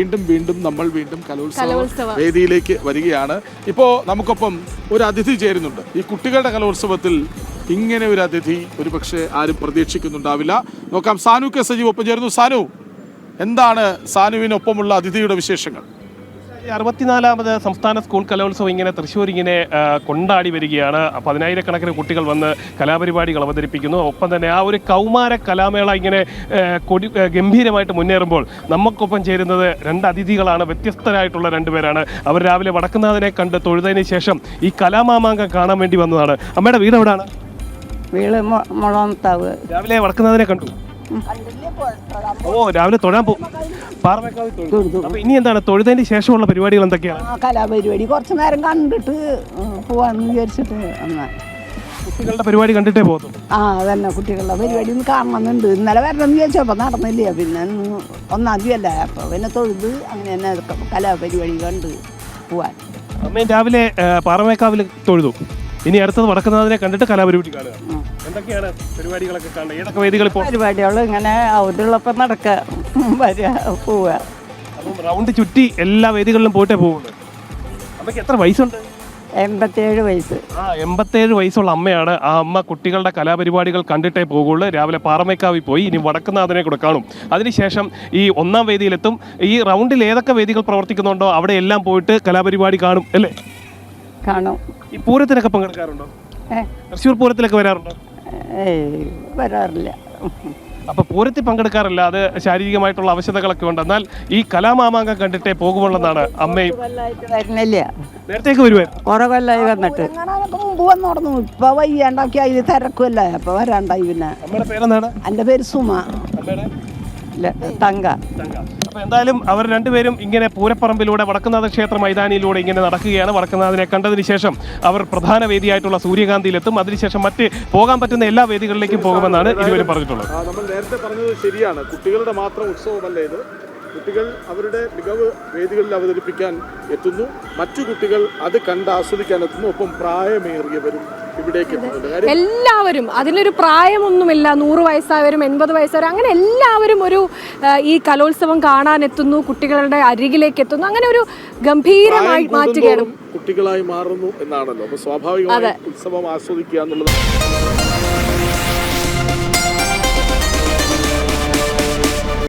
വീണ്ടും വീണ്ടും നമ്മൾ വീണ്ടും കലോത്സവ വേദിയിലേക്ക് വരികയാണ്. ഇപ്പോൾ നമുക്കൊപ്പം ഒരു അതിഥി ചേരുന്നുണ്ട്. ഈ കുട്ടികളുടെ കലോത്സവത്തിൽ ഇങ്ങനെ ഒരു അതിഥി ഒരു പക്ഷേ ആരും പ്രതീക്ഷിക്കുന്നുണ്ടാവില്ല. നോക്കാം സാനു കെ സജീവ് ഒപ്പം ചേരുന്നു. സാനു എന്താണ് സാനുവിനൊപ്പമുള്ള അതിഥിയുടെ വിശേഷങ്ങൾ? അറുപത്തിനാലാമത് സംസ്ഥാന സ്കൂൾ കലോത്സവം ഇങ്ങനെ തൃശ്ശൂർ ഇങ്ങനെ കൊണ്ടാടി വരികയാണ്. പതിനായിരക്കണക്കിന് കുട്ടികൾ വന്ന് കലാപരിപാടികൾ അവതരിപ്പിക്കുന്നു. ഒപ്പം തന്നെ ആ ഒരു കൗമാര കലാമേള ഇങ്ങനെ കൊടി ഗംഭീരമായിട്ട് മുന്നേറുമ്പോൾ നമുക്കൊപ്പം ചേരുന്നത് രണ്ട് അതിഥികളാണ്. വ്യത്യസ്തരായിട്ടുള്ള രണ്ടുപേരാണ് അവർ രാവിലെ വടക്കുന്നാഥനെ കണ്ട് തൊഴുതതിന് ശേഷം ഈ കലാമാമാങ്കം കാണാൻ വേണ്ടി വന്നതാണ്. അമ്മയുടെ വീട് എവിടെയാണ് വീട് മുളമത്താവ് രാവിലെ വടക്കുന്നാഥനെ കണ്ടു. ഓ രാവിലെ തൊഴാൻ പോകും പാറമേക്കാവിൽ തൊഴുതു അപ്പൊ ഇനി എന്താണ്? തൊഴുതതിന് ശേഷമുള്ള പരിപാടികൾ എന്തൊക്കെയാണ്? ആ കലാപരിപാടി കുറച്ച് നേരം കണ്ടിട്ട് പോവാന്ന് വിചാരിച്ചിട്ട് കുട്ടികളുടെ പരിപാടി കണ്ടിട്ടേ പോകും ആ അതന്നെ കുട്ടികളുടെ പരിപാടി ഒന്ന് കാണണമെന്നുണ്ട്. ഇന്നലെ വരണമെന്ന് വിചാരിച്ചപ്പോൾ നടന്നില്ല? പിന്നെ ഒന്നാം തീയതി അല്ല? അപ്പൊ പിന്നെ തൊഴുത് അങ്ങനെ തന്നെ കലാപരിപാടി കണ്ട് പോവാൻ. അമ്മയും രാവിലെ പാറമേക്കാവിൽ തൊഴുതു. ഇനി അടുത്തത് വടക്കുന്നതിനെ കണ്ടിട്ട് കലാപരിപാടി കാണുക. എന്തൊക്കെയാണ് പരിപാടികളൊക്കെ കാണുക ഏതൊക്കെ വേദികൾ ഇപ്പോൾ പരിപാടികൾ ഇങ്ങനെ അവധിയുള്ളപ്പം നടക്കുക. വരിക പോവുക. അപ്പം റൗണ്ട് ചുറ്റി എല്ലാ വേദികളിലും പോയിട്ടേ പോകുള്ളൂ അമ്മയ്ക്ക് എത്ര വയസ്സുണ്ട്? എൺപത്തിയേഴ് വയസ്സ്. ആ എൺപത്തേഴ് വയസ്സുള്ള അമ്മയാണ് ആ അമ്മ കുട്ടികളുടെ കലാപരിപാടികൾ കണ്ടിട്ടേ പോകുള്ളൂ രാവിലെ പാറമേക്കാവി പോയി ഇനി വടക്കുന്നാഥനെ കൂടെ കാണും. അതിനുശേഷം ഈ ഒന്നാം വേദിയിലെത്തും. ഈ റൗണ്ടിൽ ഏതൊക്കെ വേദികൾ പ്രവർത്തിക്കുന്നുണ്ടോ അവിടെ എല്ലാം പോയിട്ട് കലാപരിപാടി കാണും അല്ലേ? കാണും. ഈ പൂരത്തിനൊക്കെ പങ്കെടുക്കാറുണ്ടോ? തൃശ്ശൂർ പൂരത്തിലൊക്കെ വരാറുണ്ടോ? ഏയ് വരാറില്ല. അപ്പൊ പൂരത്തിൽ പങ്കെടുക്കാറില്ല. അത് ശാരീരികമായിട്ടുള്ള അവശതകളൊക്കെ ഉണ്ട്. എന്നാൽ ഈ കലാമാമാങ്കം കണ്ടിട്ടേ പോകുമുള്ളതാണ് അമ്മയും വരുന്നില്ല. നേരത്തേക്ക് വരുമായിരുന്നു കുറെ കൊല്ലമായി വന്നിട്ട്. മുമ്പ് വന്നു തുടങ്ങും ഇപ്പൊ വയ്യാണ്ടാക്കി അതിൽ തിരക്കുമല്ലേ അപ്പൊ വരാണ്ടായി പിന്നെ. അമ്മയുടെ പേരെന്താണ്? എന്റെ പേര് സുമ. തങ്ക. അപ്പൊ എന്തായാലും അവർ രണ്ടുപേരും ഇങ്ങനെ പൂരപ്പറമ്പിലൂടെ വടക്കുന്നാഥ ക്ഷേത്ര മൈതാനിയിലൂടെ ഇങ്ങനെ നടക്കുകയാണ്. വടക്കുന്നാഥനെ കണ്ടതിന് ശേഷം അവർ പ്രധാന വേദിയായിട്ടുള്ള സൂര്യകാന്തിയിലെത്തും. അതിനുശേഷം മറ്റ് പോകാൻ പറ്റുന്ന എല്ലാ വേദികളിലേക്കും പോകുമെന്നാണ് ഇരുവരും പറഞ്ഞിട്ടുള്ളത്. നമ്മൾ നേരത്തെ പറഞ്ഞത് ശരിയാണ്. കുട്ടികളുടെ മാത്രം ഉത്സവമല്ല ഇത്? കുട്ടികൾ അവരുടെ മികവ് വേദികളിൽ അവതരിപ്പിക്കാൻ എത്തുന്നു. മറ്റു കുട്ടികൾ അത് കണ്ട് ആസ്വദിക്കാൻ എത്തുന്നു. ഒപ്പം പ്രായമേറിയവരും എല്ലാവരും അതിനൊരു പ്രായമൊന്നുമില്ല. നൂറ് വയസ്സായവരും എൺപത് വയസ്സായവരും അങ്ങനെ എല്ലാവരും ഒരു ഈ കലോത്സവം കാണാൻ എത്തുന്നു. കുട്ടികളുടെ അരികിലേക്ക് എത്തുന്നു. അങ്ങനെ ഒരു ഗംഭീരമായി മാറ്റുകയാണ്. കുട്ടികളായി മാറുന്നു എന്നാണല്ലോ. സ്വാഭാവികമായി ഉത്സവം ആസ്വദിക്കുക എന്നുള്ളത്